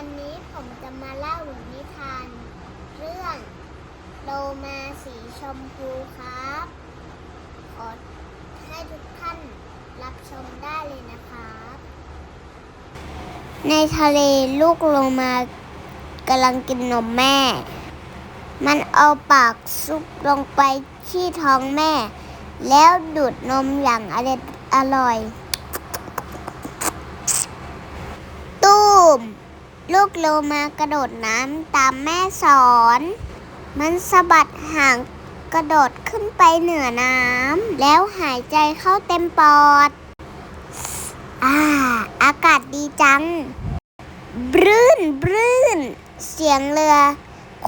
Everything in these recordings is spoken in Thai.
วันนี้ผมจะมาเล่านิทาน เรื่องโลมาสีชมพูครับ ขอให้ทุกท่านรับชมได้เลยนะครับ ในทะเลลูกโลมากำลังกินนมแม่ มันเอาปากซุกลงไปที่ท้องแม่ แล้วดูดนมอย่างอร่อยอร่อย ตูม ลูกโลมากระโดดน้ำตามแม่สอน มันสะบัดหางกระโดดขึ้นไปเหนือน้ำแล้วหายใจเข้าเต็มปอด อ่า อากาศดีจัง บรื่นบรื่น เสียงเรือ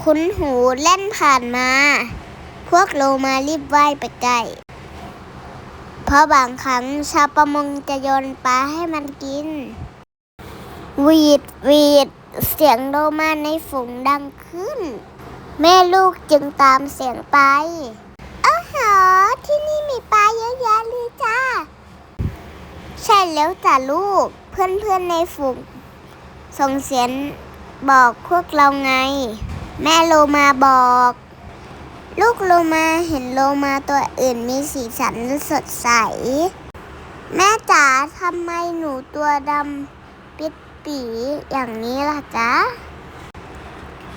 คุ้นหูเล่นผ่านมา พวกโลมารีบว่ายไปใกล้เพราะบางครั้งชาวประมงจะโยนปลาให้มันกิน หวีด หวีดเสียงโลมาในฝูงดังขึ้น แม่ลูกจึงตามเสียงไปอ้าวหอที่นี่มีปลาเยอะแยะเลยจ้า ใช่แล้วจ้ะลูกเพื่อนเพื่อนๆในฝูงส่งเสียงบอกพวกเราไง แม่โลมาบอก ลูกโลมาเห็นโลมาตัวอื่นมีสีสันสดใส แม่จ๋าทำไมหนูตัวดำปิด ปีอย่างนี้ล่ะจ๊ะ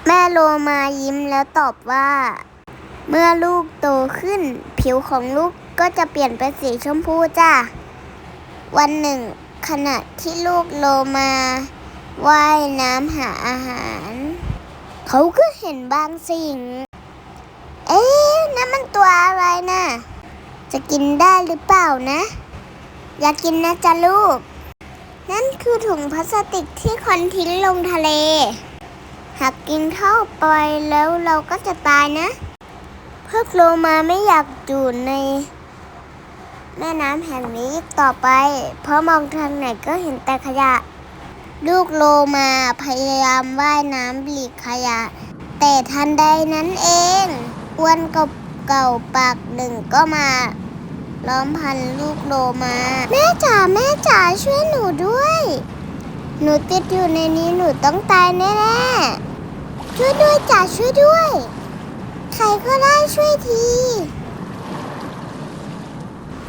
แม่โลมายิ้มแล้วตอบว่า เมื่อลูกโตขึ้น ผิวของลูกก็จะเปลี่ยนเป็นสีชมพูจ้ะ วันหนึ่ง ขณะที่ลูกโลมาว่ายน้ำหาอาหาร เขาก็เห็นบางสิ่ง เอ๊ะนั่นมันตัวอะไรนะ่ะจะกินได้หรือเปล่านะ อยากกินนะจ๊ะลูก นั่นคือถุงพลาสติกที่คนทิ้งลงทะเล หากกินเข้าไปแล้วเราก็จะตายนะ พวกโลมาไม่อยากอยู่ในแม่น้ำแห่งนี้ต่อไป เพราะมองทางไหนก็เห็นแต่ขยะ ลูกโลมาพยายามว่ายน้ำหลีกขยะ แต่ทันใดนั้นเองอ้วนกบเก่าปากหนึ่งก็มา ล้อมพันลูกโลมา แม่จ๋าแม่จ๋าช่วยหนูด้วย หนูติดอยู่ในนี้หนูต้องตายแน่ๆช่วยด้วยจ๋าช่วยด้วย ใครก็ได้ช่วยที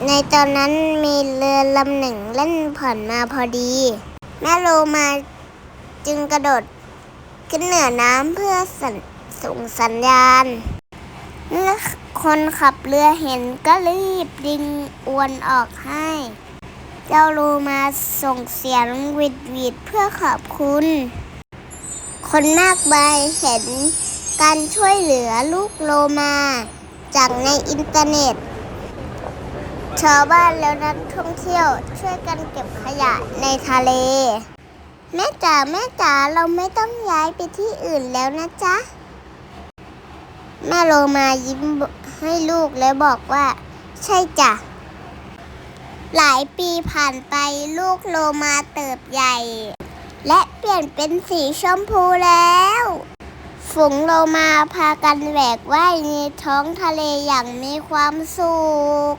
ในตอนนั้นมีเรือลำหนึ่งเล่นผ่านมาพอดี แม่โลมาจึงกระโดดขึ้นเหนือน้ำเพื่อส,ส่งสัญญาณ คนขับเรือเห็นก็รีบดึงอวนออกให้ เจ้าโลมาส่งเสียงวิดวิดเพื่อขอบคุณ คนมากมายเห็นการช่วยเหลือลูกโลมา จากในอินเทอร์เน็ต ชาวบ้านแล้วนักท่องเที่ยวช่วยกันเก็บขยะในทะเล แม่จ๋าแม่จ๋าเราไม่ต้องย้ายไปที่อื่นแล้วนะจ๊ะ แม่โลมายิ้มให้ลูกแล้วบอกว่า ใช่จ้ะ หลายปีผ่านไปลูกโลมาเติบใหญ่ และเปลี่ยนเป็นสีชมพูแล้ว ฝูงโลมาพากันแหวกว่ายในท้องทะเลอย่างมีความสุข